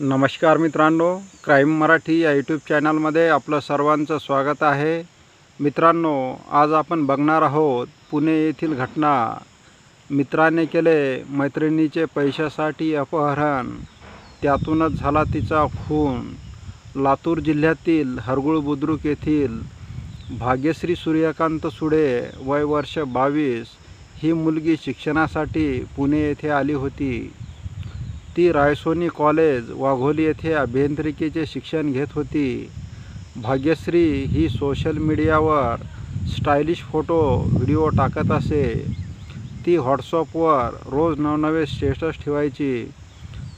नमस्कार मित्रांनो क्राईम मराठी या यूट्यूब चॅनलमध्ये आपलं सर्वांचं स्वागत आहे. मित्रांनो आज आपण बघणार आहोत पुणे येथील घटना. मित्राने केले मैत्रिणीचे पैशासाठी अपहरण. त्यातूनच झाला तिचा खून. लातूर जिल्ह्यातील हरगुळ बुद्रुक येथील भाग्यश्री सूर्यकांत सुडे वय वर्ष बावीस ही मुलगी शिक्षणासाठी पुणे येथे आली होती. ती रायसोनी कॉलेज वाघोली येथे अभियांत्रिकीचे शिक्षण घेत होती. भाग्यश्री ही सोशल मीडियावर स्टायलिश फोटो व्हिडिओ टाकत असे. ती व्हॉट्सअपवर रोज नवनवे स्टेटस ठेवायची.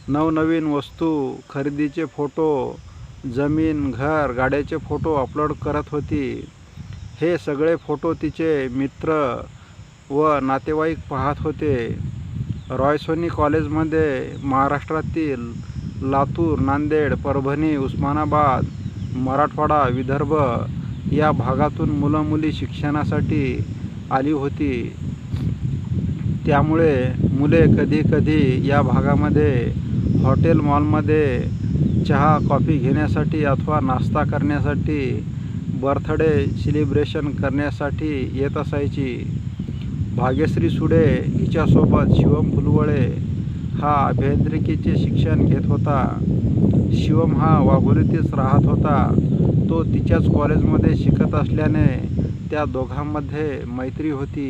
नवनवीन वस्तू खरेदीचे फोटो जमीन घर गाड्याचे फोटो अपलोड करत होती. हे सगळे फोटो तिचे मित्र व नातेवाईक पाहत होते. रॉयसोनी कॉलेजमध्ये महाराष्ट्रातील लातूर नांदेड परभणी उस्मानाबाद मराठवाडा विदर्भ या भागातून मुलं मुली शिक्षणासाठी आली होती. त्यामुळे मुले कधी कधी या भागामध्ये हॉटेल मॉलमध्ये चहा कॉफी घेण्यासाठी अथवा नाश्ता करण्यासाठी बर्थडे सेलिब्रेशन करण्यासाठी येत असायची. भाग्यश्री सुडे हिच्यासोबत शिवम फुलवळे हा अभियांत्रिकीचे शिक्षण घेत होता. शिवम हा वाघोलीतच राहत होता. तो तिच्याच कॉलेजमध्ये शिकत असल्याने त्या दोघांमध्ये मैत्री होती.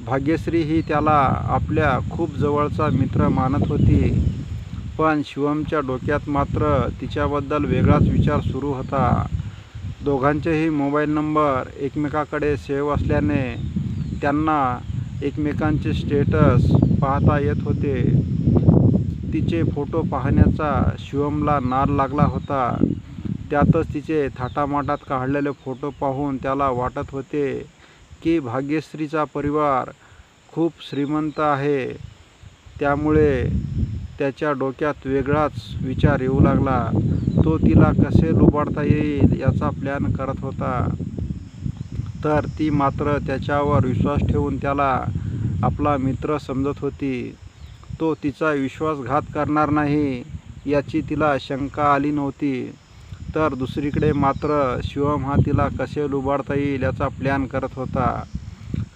भाग्यश्री ही त्याला आपल्या खूप जवळचा मित्र मानत होती. पण शिवमच्या डोक्यात मात्र तिच्याबद्दल वेगळाच विचार सुरू होता. दोघांचेही मोबाईल नंबर एकमेकाकडे सेव्ह असल्याने त्यांना एकमेकांचे स्टेटस पाहता येत होते. तिचे फोटो पाहण्याचा शिवमला नार लागला होता. त्यातच तिचे थाटामाटात काढलेले फोटो पाहून त्याला वाटत होते की भाग्यश्रीचा परिवार खूप श्रीमंत आहे. त्यामुळे त्याच्या डोक्यात वेगळाच विचार येऊ लागला. तो तिला कसे लुबाडता येईल याचा प्लॅन करत होता. तर ती मात्र त्याच्यावर विश्वास ठेवून त्याला आपला मित्र समजत होती. तो तिचा विश्वासघात करणार नाही याची तिला शंका आली नव्हती. तर दुसरीकडे मात्र शिवम हा तिला कसे लुबाडता येईल याचा प्लॅन करत होता.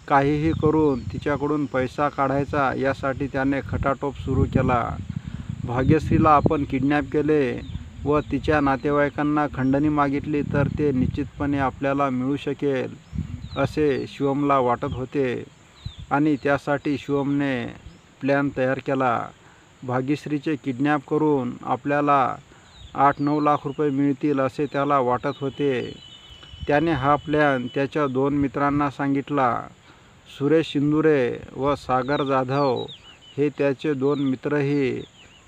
काहीही करून तिच्याकडून पैसा काढायचा यासाठी त्याने खटाटोप सुरू केला. भाग्यश्रीला आपण किडनॅप केले. व तिच्या नातेवाईकांना खंडणी मागितली तर ते निश्चितपणे आपल्याला मिळू शकेल असे शिवमला वाटत होते. आणि त्यासाठी शिवमने प्लॅन तयार केला. भाग्यश्रीचे किडनॅप करून आपल्याला आठ नऊ लाख रुपये मिळतील असे त्याला वाटत होते. त्याने हा प्लॅन त्याच्या दोन मित्रांना सांगितला. सुरेश शिंदुरे व सागर जाधव हे त्याचे दोन मित्रही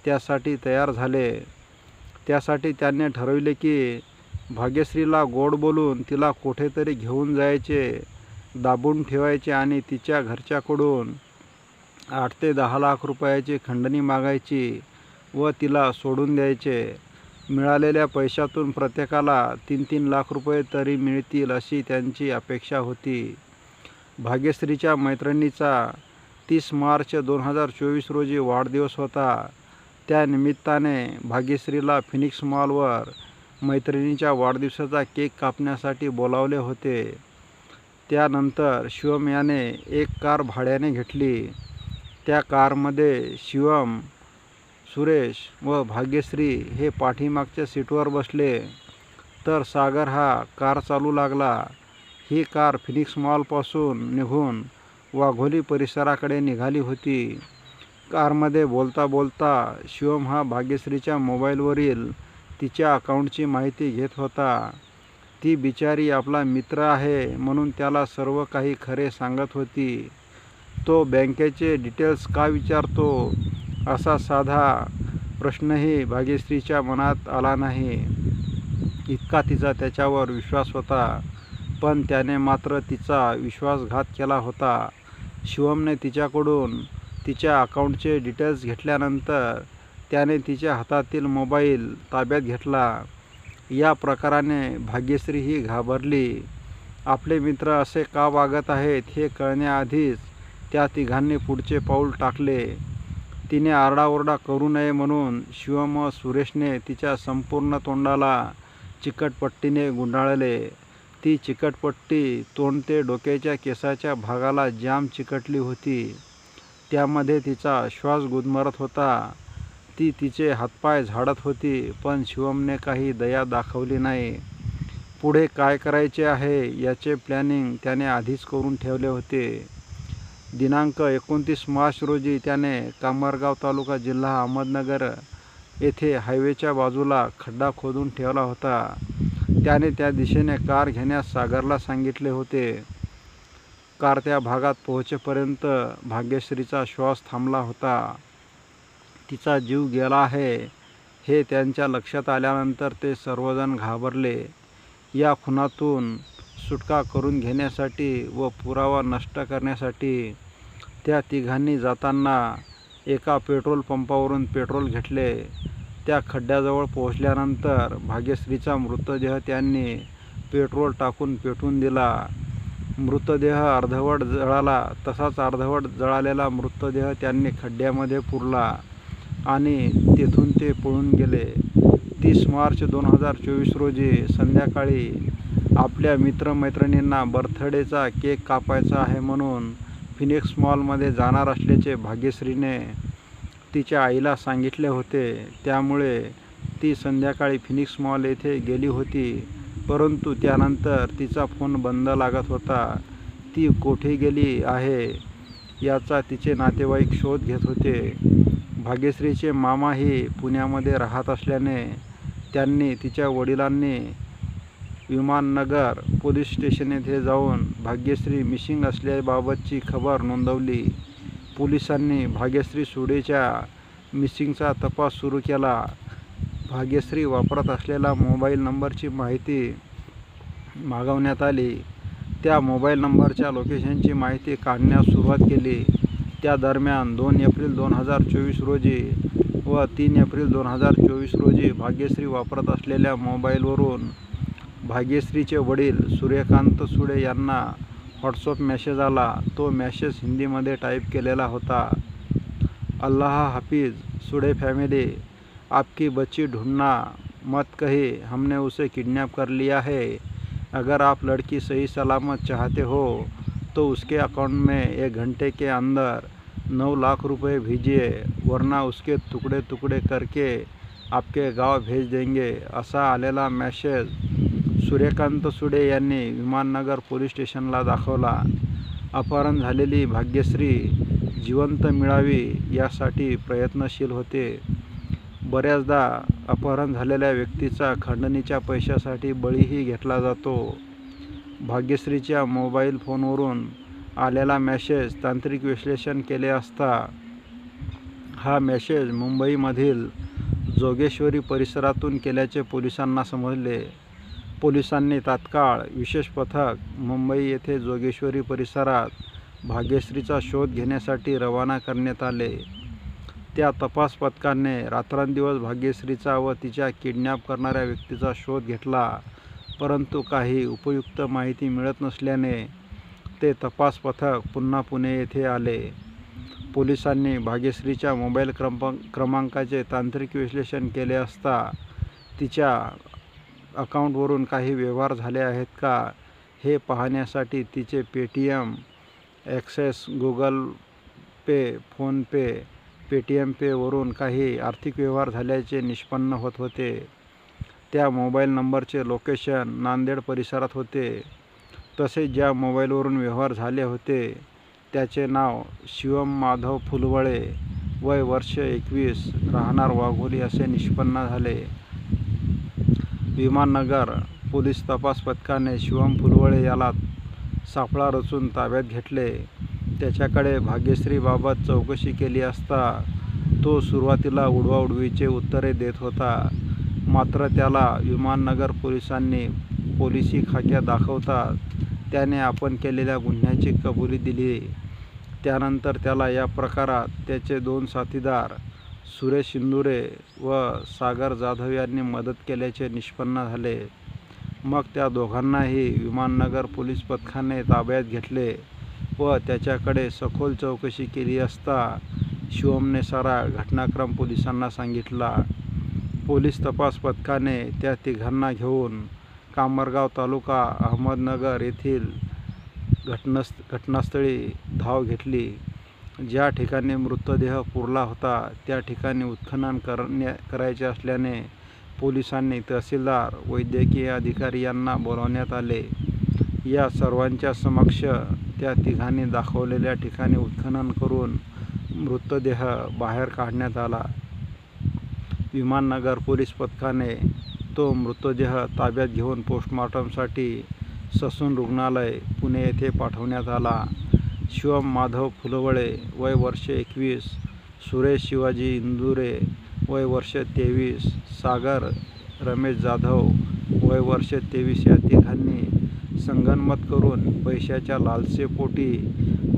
त्यासाठी तयार झाले. त्यासाठी त्याने ठरविले की भाग्यश्रीला गोड बोलून तिला कुठेतरी घेऊन जायचे दाबून ठेवायचे आणि तिच्या घरच्याकडून आठ ते दहा लाख रुपयाची खंडणी मागायची व तिला सोडून द्यायचे. मिळालेल्या पैशातून प्रत्येकाला तीन तीन लाख रुपये तरी मिळतील अशी त्यांची अपेक्षा होती. भाग्यश्रीच्या मैत्रिणीचा तीस मार्च दोन हजार चोवीस रोजी वाढदिवस होता. त्या निमित्ताने भाग्यश्रीला फिनिक्स मॉलवर मैत्रिणीच्या वाढदिवसाचा केक कापण्यासाठी बोलावले होते. त्यानंतर शिवम याने एक कार भाड्याने घेतली. त्या कारमध्ये शिवम सुरेश व भाग्यश्री हे पाठीमागच्या सीटवर बसले. तर सागर हा कार चालू लागला. ही कार फिनिक्स मॉलपासून निघून वाघोली परिसराकडे निघाली होती. कारमध्ये बोलता बोलता शिवम हा भाग्यश्रीच्या मोबाईलवरील तिच्या अकाउंटची माहिती घेत होता. ती बिचारी आपला मित्र आहे म्हणून त्याला सर्व काही खरे सांगत होती. तो बँकेचे डिटेल्स का विचारतो असा साधा प्रश्नही भाग्यश्रीच्या मनात आला नाही. इतका तिचा त्याच्यावर विश्वास होता पण त्याने मात्र तिचा विश्वासघात केला होता. शिवमने तिच्याकडून तिच्या अकाउंटचे डिटेल्स घेतल्यानंतर त्याने तिच्या हातातील मोबाईल ताब्यात घेतला. या प्रकाराने भाग्यश्री ही घाबरली. आपले मित्र असे का वागत आहेत हे कळण्याआधीच त्या तिघांनी पुढचे पाऊल टाकले. तिने आरडाओरडा करू नये म्हणून शिवम व सुरेशने तिच्या संपूर्ण तोंडाला चिकटपट्टीने गुंडाळले. ती चिकटपट्टी तोंड ते डोक्याच्या केसाच्या भागाला जाम चिकटली होती. त्यामध्ये तिचा श्वास गुदमरत होता. ती तिचे हातपाय झाडत होती पण शिवमने काही दया दाखवली नाही. पुढे काय करायचे आहे याचे प्लॅनिंग त्याने आधीच करून ठेवले होते. दिनांक एकोणतीस मार्च रोजी त्याने कामरगाव तालुका जिल्हा अहमदनगर येथे हायवेच्या बाजूला खड्डा खोदून ठेवला होता. त्याने त्या दिशेने कार घेण्यास सागरला सांगितले होते. कार त्या भागात पोहोचेपर्यंत भाग्यश्रीचा श्वास थांबला होता. तिचा जीव गेला आहे हे त्यांच्या लक्षात आल्यानंतर ते सर्वजण घाबरले. या खुनातून सुटका करून घेण्यासाठी व पुरावा नष्ट करण्यासाठी त्या तिघांनी जाताना एका पेट्रोल पंपावरून पेट्रोल घेतले. त्या खड्ड्याजवळ पोहोचल्यानंतर भाग्यश्रीचा मृतदेह त्यांनी पेट्रोल टाकून पेटवून दिला. मृतदेह अर्धवट जळाला. तसाच अर्धवट जळालेला मृतदेह त्यांनी खड्ड्यामध्ये पुरला आणि तेथून ते पळून गेले. तीस मार्च दोन हजार चोवीस रोजी संध्याकाळी आपल्या मित्रमैत्रिणींना बर्थडेचा केक कापायचा आहे म्हणून फिनिक्स मॉलमध्ये जाणार असल्याचे भाग्यश्रीने तिच्या आईला सांगितले होते. त्यामुळे ती संध्याकाळी फिनिक्स मॉल येथे गेली होती. परंतु त्यानंतर तिचा फोन बंद लागत होता. ती कोठे गेली आहे याचा तिचे नातेवाईक शोध घेत होते. भाग्यश्रीचे मामाही पुण्यामध्ये राहत असल्याने त्यांनी तिच्या वडिलांनी विमाननगर पोलीस स्टेशन येथे जाऊन भाग्यश्री मिसिंग असल्याबाबतची खबर नोंदवली. पोलिसांनी भाग्यश्री सुडेच्या मिसिंगचा तपास सुरू केला. भाग्यश्री वापरत असलेला मोबाईल नंबरची माहिती मागवण्यात आली. त्या मोबाईल नंबरच्या लोकेशनची माहिती काढण्यास सुरुवात केली. त्या दरम्यान दोन एप्रिल दोन हजार चोवीस रोजी व तीन एप्रिल दोन हजार चोवीस रोजी भाग्यश्री वापरत असलेल्या मोबाईलवरून भाग्यश्रीचे वडील सूर्यकांत सुडे यांना व्हॉट्सअप मेसेज आला. तो मेसेज हिंदीमध्ये टाईप केलेला होता अल्लाह हाफिज सुडे फॅमिली आपकी बच्ची ढूंढना मत कही हमने उसे किडनैप कर लिया है। अगर आप लड़की सही सलामत चाहते हो तो उसके अकाउंट में एक घंटे के अंदर नौ लाख रुपए भेजिए वरना उसके तुकडे तुकडे करके आपके गाव भेज देंगे। असा आलेला मेसेज सूर्यकांत सुडे यांनी विमाननगर पोलीस स्टेशनला दाखवला। अपहरण झालेली भाग्यश्री जिवंत मिळावी यासाठी प्रयत्नशील होते. बऱ्याचदा अपहरण झालेल्या व्यक्तीचा खंडणीच्या पैशासाठी बळीही घेतला जातो. भाग्यश्रीच्या मोबाईल फोनवरून आलेला मेसेज तांत्रिक विश्लेषण केले असता हा मेसेज मुंबईमधील जोगेश्वरी परिसरातून केल्याचे पोलिसांना समजले. पोलिसांनी तात्काळ विशेष पथक मुंबई येथे जोगेश्वरी परिसरात भाग्यश्रीचा शोध घेण्यासाठी रवाना करण्यात आले. त्या तपास पथकाने रात्रंदिवस भाग्यश्रीचा व तिच्या किडनॅप करणाऱ्या व्यक्तीचा शोध घेतला. परंतु काही उपयुक्त माहिती मिळत नसल्याने ते तपास पथक पुन्हा पुणे येथे आले. पोलिसांनी भाग्यश्रीच्या मोबाईल क्रमांक क्रमांकाचे तांत्रिक विश्लेषण केले असता तिच्या अकाउंटवरून काही व्यवहार झाले आहेत का हे पाहण्यासाठी तिचे Paytm access Google Pay PhonePe Paytm पेवरून काही आर्थिक व्यवहार झाल्याचे निष्पन्न होत होते. त्या मोबाईल नंबरचे लोकेशन नांदेड परिसरात होते. तसेच ज्या मोबाईलवरून व्यवहार झाले होते त्याचे नाव शिवम माधव फुलवळे. वय वर्ष एकवीस राहणार वाघोली असे निष्पन्न झाले. विमाननगर पोलीस तपास पथकाने शिवम फुलवळे याला सापळा रचून ताब्यात घेतले. त्याच्याकडे भाग्यश्रीबाबत चौकशी केली असता तो सुरुवातीला उडवाउडवीचे उत्तरे देत होता. मात्र त्याला विमाननगर पोलिसांनी पोलिसी खाक्या दाखवतात त्याने आपण केलेल्या गुन्ह्याची कबुली दिली. त्यानंतर त्याला या प्रकारात त्याचे दोन साथीदार सुरेश शिंदुरे व सागर जाधव यांनी मदत केल्याचे निष्पन्न झाले. मग त्या दोघांनाही विमाननगर पोलीस पथकाने ताब्यात घेतले. व त्याच्याकडे सखोल चौकशी केली असता शिवमने सारा घटनाक्रम पोलिसांना सांगितला. पोलीस तपास पथकाने त्या तिघांना घेऊन कामरगाव तालुका अहमदनगर येथील घटनास्थ घटनास्थळी धाव घेतली. ज्या ठिकाणी मृतदेह पुरला होता त्या ठिकाणी उत्खनन करण्या करायचे असल्याने पोलिसांनी तहसीलदार वैद्यकीय अधिकारी यांना बोलावण्यात आले. या सर्वांच्या समक्ष त्या तिघांनी दाखवलेल्या ठिकाणी उत्खनन करून मृतदेह बाहेर काढण्यात आला. विमाननगर पोलीस पथकाने तो मृतदेह ताब्यात घेऊन पोस्टमॉर्टमसाठी ससून रुग्णालय पुणे येथे पाठवण्यात आला. शिवम माधव फुलवळे वय वर्ष एकवीस सुरेश शिवाजी इंदुरे वय वर्ष तेवीस सागर रमेश जाधव वय वर्ष तेवीस या तिघांनी संगनमत करून पैशाच्या लालसेपोटी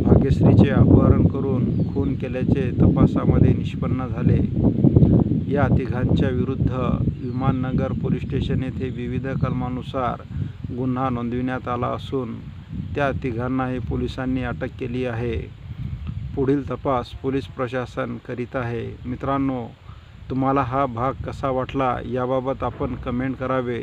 भाग्यश्रीचे अपहरण करून खून केल्याचे तपासामध्ये निष्पन्न झाले. या तिघांच्या विरुद्ध विमाननगर पोलीस स्टेशन येथे विविध कलमानुसार गुन्हा नोंदविण्यात आला असून त्या तिघांनाही पोलिसांनी अटक केली आहे. पुढील तपास पोलीस प्रशासन करीत आहे. मित्रांनो तुम्हाला हा भाग कसा वाटला याबाबत आपण कमेंट करावे.